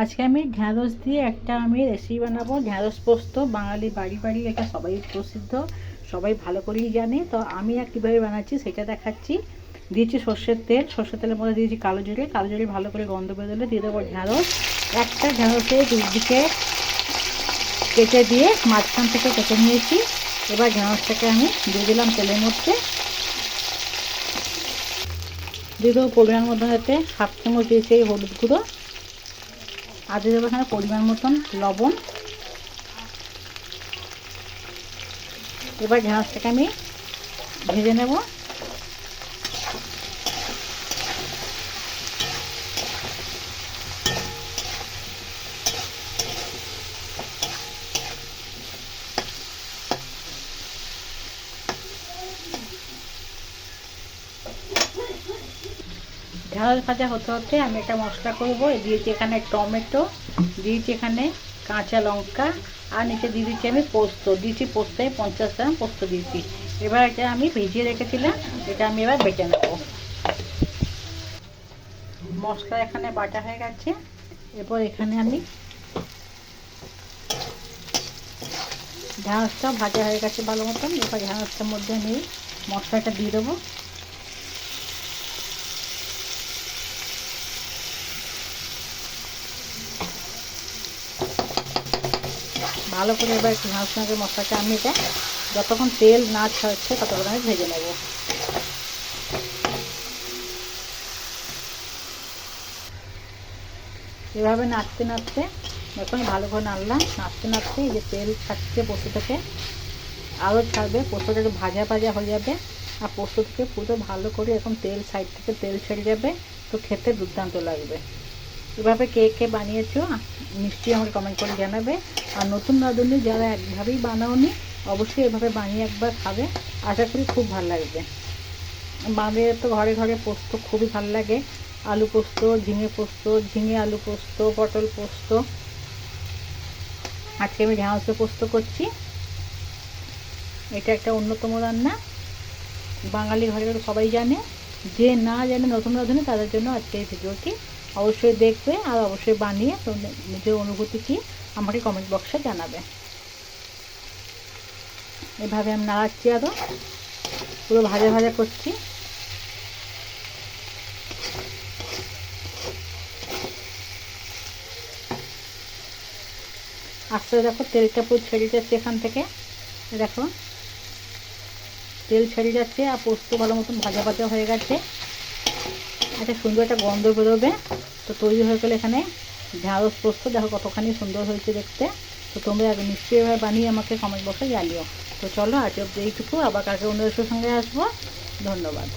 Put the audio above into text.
আজকে আমি ঢ্যাঁড়স দিয়ে একটা আমি রেসিপি বানাবো। ঢ্যাঁড়স পোস্ত, বাঙালি বাড়ি বাড়ি এটা সবাই প্রসিদ্ধ, সবাই ভালো করেই জানে। তো আমি আর কীভাবে বানাচ্ছি সেটা দেখাচ্ছি। দিয়েছি সর্ষের তেল, সর্ষের তেলের মধ্যে দিয়েছি কালো জিরে। কালো জিরে ভালো করে গন্ধ বেরোলে দিয়ে দেবো ঢ্যাঁড়স। একটা ঢ্যাঁড়সে দুদিকে কেটে দিয়ে মাঝখান থেকে কেটে নিয়েছি। এবার ঢ্যাঁড়সটাকে আমি দিয়ে দিলাম তেলের মধ্যে। দিয়ে দেবো পরিমাণ মধ্যে যাতে হাফ চামচ দিয়েছি এই হলুদ গুঁড়ো। আর দিয়ে দেবো এখানে পরিমাণ মতন লবণ। এবার ঢেঁড়সটাকে আমি ভেজে নেব। ঢেঁড়স ভাজা হতে হতে আমি একটা মশলা করব। দিয়েছি এখানে টমেটো দিয়েছি এখানে কাঁচা লঙ্কা, আর নিচে দিয়ে দিচ্ছি আমি পোস্ত। দিয়েছি পোস্তায় পঞ্চাশ গ্রাম পোস্ত দিয়েছি এবার এটা আমি ভিজিয়ে রেখেছিলাম, এটা আমি এবার বেটে নেব। মশলা এখানে বাটা হয়ে গেছে। এরপর এখানে আমি ঢেঁড়সটা ভাজা হয়ে গেছে ভালো মতন। এবার ঢেঁড়সটার মধ্যে আমি মশলাটা দিয়ে দেবো। ভালো করে এবার একটু সঙ্গে মশলাটা আমি এটা যতক্ষণ তেল না ছাড়ছে ততক্ষণ আমি ভেজে নেব। এভাবে নাড়তে নাড়তে এখন ভালো করে নাড়লাম, নাড়তে নাড়তে এই যে তেল ছাড়ছে পোস্ত থেকে আরও ছাড়বে, পোস্তটা একটু ভাজা ভাজা হয়ে যাবে আর পোস্ত থেকে পুরো ভালো করে এখন তেল সাইড থেকে তেল ছেড়ে যাবে, তো খেতে দুর্দান্ত লাগবে। এভাবে কে কে বানিয়েছো নিশ্চয়ই আমাকে কমেন্ট করে জানাবে। আর নতুন রাঁধুনি যারা একভাবেই বানাওনি, অবশ্যই এভাবে বানিয়ে একবার খাবে। আশা করি খুব ভালো লাগবে। আমাদের তো ঘরে ঘরে পোস্ত খুবই ভালো লাগে। আলু পোস্ত, ঝিঙে পোস্ত, ঝিঙে আলু পোস্ত, পটল পোস্ত। আজকে আমি ঢেঁড়সে পোস্ত করছি। এটা একটা অন্যতম রান্না। বাঙালি ঘরে ঘরে সবাই জানে। যে না জানে নতুন রাঁধুনি, তাদের জন্য আজকে এই ভিডিওটি। অবশ্যই দেখবে আর অবশ্যই বানিয়ে তোমাদের নিজের অনুভূতি কি আমাকে কমেন্ট বক্সে জানাবে। এভাবে আমি নাড়াচ্ছি আরও পুরো ভাজা ভাজা করছি। আস্তে দেখো তেলটা পুরো ছেড়ে যাচ্ছে এখান থেকে। দেখো, তেল ছেড়ে যাচ্ছে আর পোস্ত ভালো মতন ভাজা ভাজা হয়ে গেছে। একটা সুন্দর একটা গন্ধ বেরোবে। তো তৈরি হয়ে গেলে এখানে ঢ্যাঁড়স পোস্ত। দেখো কতখানি সুন্দর হয়েছে দেখতে। তো তোমরা নিশ্চয়ই নিশ্চয়ইভাবে বানিয়ে আমাকে কমেন্ট বক্সে জানিও। তো চলো আজ অব্দি এইটুকু। আবার কালকে অন্য সঙ্গে আসব। ধন্যবাদ।